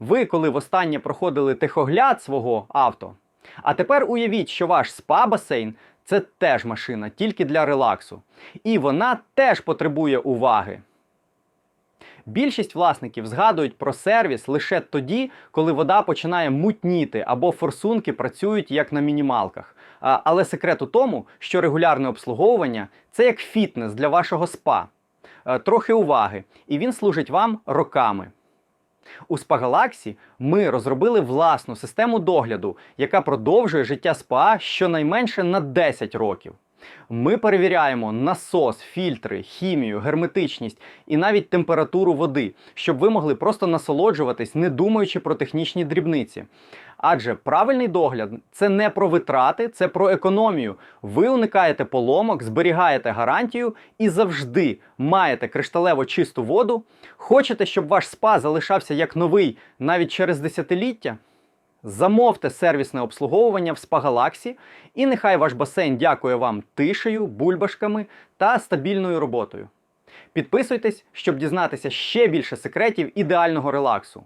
Ви коли востаннє проходили техогляд свого авто, а тепер уявіть, що ваш спа-басейн це теж машина, тільки для релаксу. І вона теж потребує уваги. Більшість власників згадують про сервіс лише тоді, коли вода починає мутніти або форсунки працюють як на мінімалках. Але секрет у тому, що регулярне обслуговування це як фітнес для вашого спа. Е, Трохи уваги, і він служить вам роками. У SpaGalaxy ми розробили власну систему догляду, яка продовжує життя СПА щонайменше на 10 років. Ми перевіряємо насос, фільтри, хімію, герметичність і навіть температуру води, щоб ви могли просто насолоджуватись, не думаючи про технічні дрібниці. Адже правильний догляд це не про витрати, це про економію. Ви уникаєте поломок, зберігаєте гарантію і завжди маєте кришталево чисту воду. Хочете, щоб ваш спа залишався як новий навіть через десятиліття? Замовте сервісне обслуговування в Спагалаксі, і нехай ваш басейн дякує вам тишею, бульбашками та стабільною роботою. Підписуйтесь, щоб дізнатися ще більше секретів ідеального релаксу.